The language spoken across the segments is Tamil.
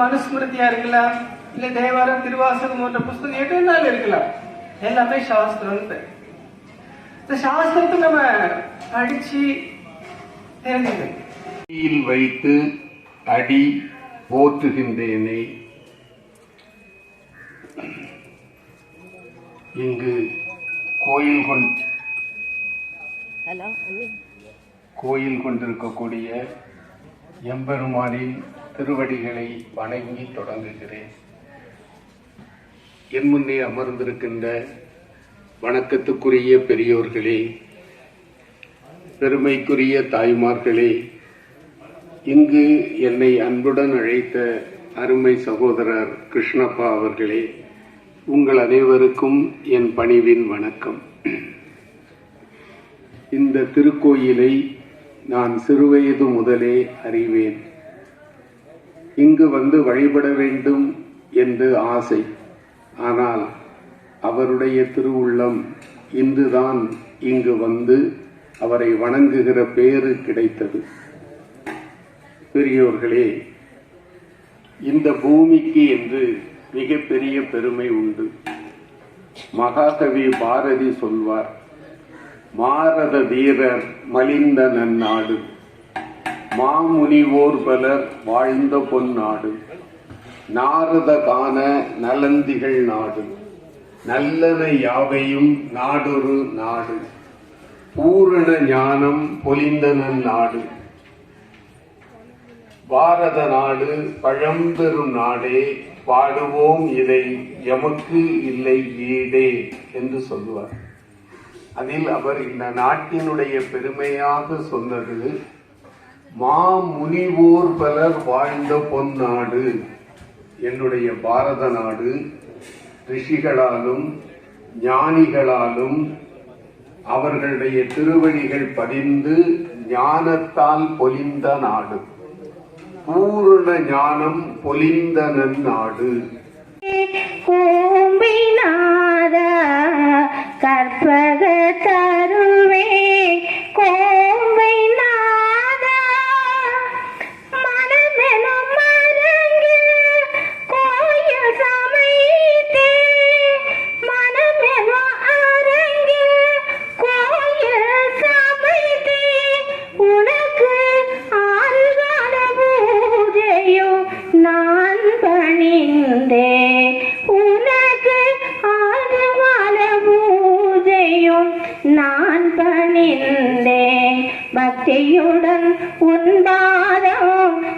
மனுஸ்மிருதியா இருக்கலாம் இல்ல தேவாரம் திருவாசகம் போன்ற புஸ்தகம் எது வேணாலும் இருக்கலாம். எல்லாமே சாஸ்திரம். இந்த சாஸ்திரத்தை நம்ம படிச்சு தெரிஞ்சுக்கணும். வைத்து அடி போற்றுகின்றேனே. இங்கு கோயில் கொண் கோயில் கொண்டிருக்கக்கூடிய எம்பெருமானின் திருவடிகளை வணங்கி தொடங்குகிறேன். என் முன்னே அமர்ந்திருக்கின்ற வணக்கத்துக்குரிய பெரியோர்களே பெருமைக்குரிய தாய்மார்களே இங்கு என்னை அன்புடன் அழைத்த அருமை சகோதரர் கிருஷ்ணப்பா அவர்களே உங்கள் அனைவருக்கும் என் பணிவின் வணக்கம். இந்த திருக்கோயிலை நான் சிறுவயது முதலே அறிவேன். இங்கு வந்து வழிபட வேண்டும் என்று ஆசை. ஆனால் அவருடைய திருவுள்ளம் இன்றுதான் இங்கு வந்து அவரை வணங்குகிற பேறு கிடைத்தது. பெரியோர்களே இந்த பூமிக்கு என்று மிகப்பெரிய பெருமை உண்டு. மகாகவி பாரதி சொல்வார் மாரத வீரர் மலிந்த நன்னாடு. மாமுனிவோர் பலர் வாழ்ந்த பொன்னாடு. நாரத காண நலந்திகள் நாடு. நல்லன யாவையும் நாடொரு நாடு. பூரண ஞானம் பொலிந்தனன் நாடு. பாரத நாடு பழம்பெரும் நாடே பாடுவோம் இதை எமக்கு இல்லை ஈடே என்று சொல்லுவார். அதில் அவர் இந்த நாட்டினுடைய பெருமையாக சொன்னது மா முனிவோர் பலர் வாழ்ந்த பொன்னாடு. என்னுடைய பாரத நாடு ரிஷிகளாலும் ஞானிகளாலும் அவர்களுடைய திருவடிகள் பதிந்து ஞானத்தால் பொலிந்த நாடு. பூரண ஞானம் பொலிந்த நன்னாடு. கற்பக தருவே கோ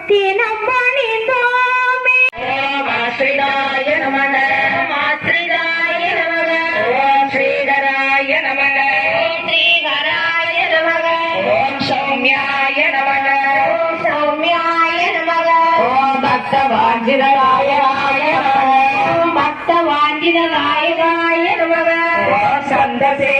தினம் பணிந்தோமே ஓம் ஆஸ்ரிதாய நமக. ஆசிரிதாய நமக ஓம் ஸ்ரீகராய நமக. ஓம் ஸ்ரீகராய நமக ஓம் சௌமியாய நமக. ஓம் சௌமியாய நமக ஓம் பக்தவாஞ்சிதராய ஓம் பக்த வாஞ்சித நாயகாய நமக. ஓம் சந்தசே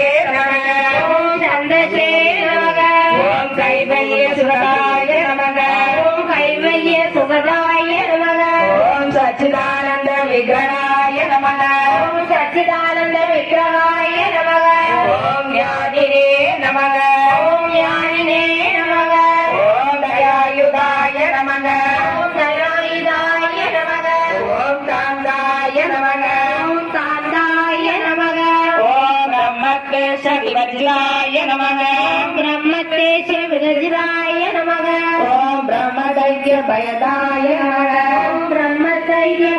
சுகதாய நமக ஓம் சச்சிதானந்த விக்ரகாய நமக. ஓம் சச்சிதானந்த விக்கிரகாய நமக. ஓம் ஞானினே நமக. ஓம் ஞானினே நமக. ஓம் தயாயுதாய நமக. ஓம் தயாயுதாய நமக. ஓம் நமக. நமக. நமக நமக. ஓம் ധൈര്യ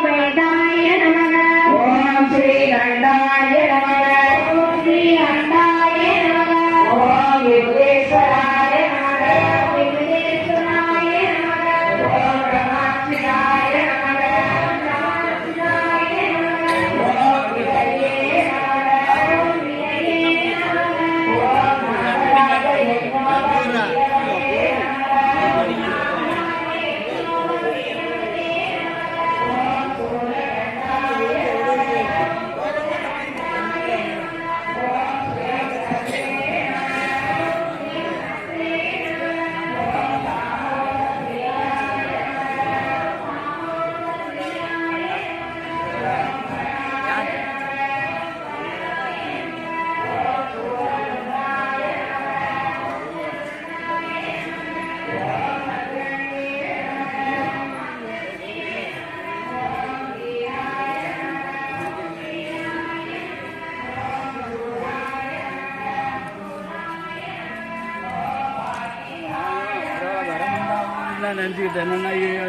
நான் நினச்சிக்கிட்டேன்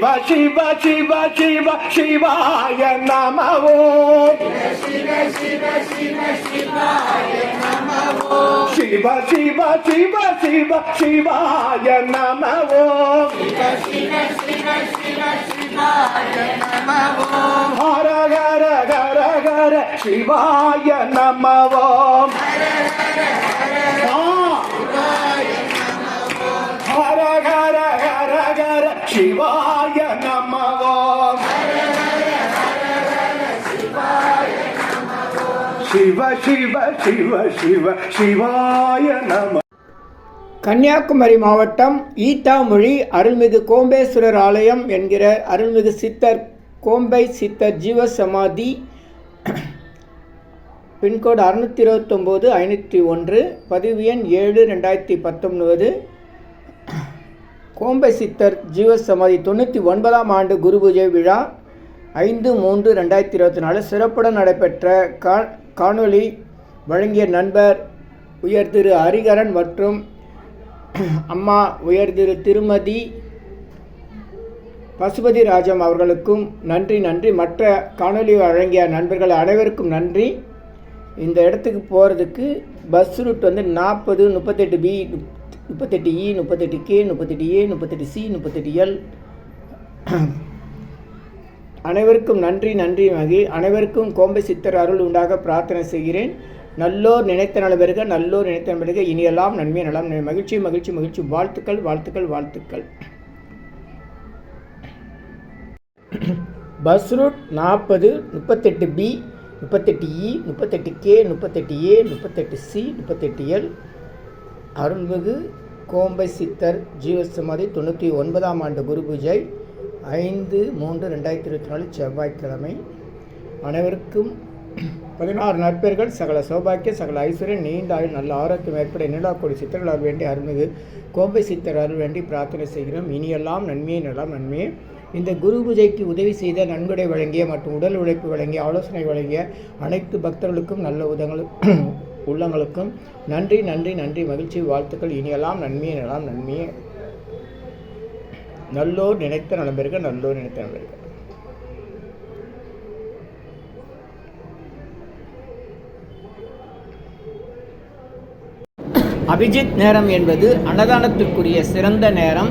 శివ శివ శివ శివ శివాయ నమో. శివ శివ శివ శివ శివ శివాయ నమో. హర గర గర గర శివాయ నమో. சிவாய நமவோம் சிவ சிவ சிவ சிவ சிவாய நம கன்னியாகுமரி மாவட்டம் ஈட்டாமொழி அருள்மிகு கோம்பேஸ்வரர் ஆலயம் என்கிற அருள்மிகு சித்தர் கோம்பை சித்தர் ஜீவ சமாதி பின்கோடு அறுநூற்றி இருபத்தொம்போது ஐநூற்றி ஒன்று பதிவு எண் ஏழு ரெண்டாயிரத்தி பத்தொன்பது. கோம்பை சித்தர் ஜீவ சமாதி தொண்ணூற்றி ஒன்பதாம் ஆண்டு குரு பூஜை விழா ஐந்து மூன்று ரெண்டாயிரத்தி இருபத்தி நாலு சிறப்புடன் நடைபெற்ற கா காணொலி வழங்கிய நண்பர் உயர் திரு ஹரிகரன் மற்றும் அம்மா உயர் திரு திருமதி பசுபதி ராஜம் அவர்களுக்கும் நன்றி நன்றி. மற்ற காணொலி வழங்கிய நண்பர்கள் அனைவருக்கும் நன்றி. இந்த இடத்துக்கு போகிறதுக்கு பஸ் ரூட் வந்து நாற்பது முப்பத்தெட்டு பி முப்பத்தெட்டு இ முப்பத்தெட்டு கே முப்பத்தெட்டு ஏ முப்பத்தெட்டு சி முப்பத்தெட்டு எல். அனைவருக்கும் நன்றி நன்றி மகி. அனைவருக்கும் கோம்பை சித்தர் அருள் உண்டாக பிரார்த்தனை செய்கிறேன். நல்லோர் நினைத்த நலவருக நல்லோர் நினைத்த நலவருக இனியெல்லாம் நன்மை நலம் மகிழ்ச்சி மகிழ்ச்சி மகிழ்ச்சி. வாழ்த்துக்கள் வாழ்த்துக்கள் வாழ்த்துக்கள். பஸ் ரூட் நாற்பது முப்பத்தெட்டு பி முப்பத்தெட்டு இ முப்பத்தெட்டு கே முப்பத்தெட்டு ஏ முப்பத்தெட்டு சி முப்பத்தெட்டு எல். அருள்மிகு கோம்பை சித்தர் ஜீவசமாதி தொண்ணூற்றி ஒன்பதாம் ஆண்டு குரு பூஜை ஐந்து மூன்று ரெண்டாயிரத்தி இருபத்தி நாலு செவ்வாய்க்கிழமை. அனைவருக்கும் பதினாறு நற்பெயர்கள் சகல சௌபாக்கிய சகல ஐஸ்வர்யம் நீண்ட ஆயுள் நல்ல ஆரோக்கியம் ஏற்பட நீலாக்கோடி சித்தர்களால் வேண்டி அருள்மிகு கோம்பை சித்தர் அருள் வேண்டி பிரார்த்தனை செய்கிறோம். இனியெல்லாம் நன்மையே நலம் நன்மையே. இந்த குரு பூஜைக்கு உதவி செய்த நன்கொடை வழங்கிய மற்றும் உடல் உழைப்பு வழங்கிய ஆலோசனை வழங்கிய அனைத்து பக்தர்களுக்கும் நல்ல உதங்கள் உள்ளங்களுக்கும் நன்றி நன்றி நன்றி மகிழ்ச்சி வாழ்த்துக்கள். இனியெல்லாம் நன்மையே நலம் நன்மையே நல்லோர் நினைத்த நலம் நல்லோர் நினைத்த நலம் அபிஜித் நேரம் என்பது அன்னதானத்திற்குரிய சிறந்த நேரம்.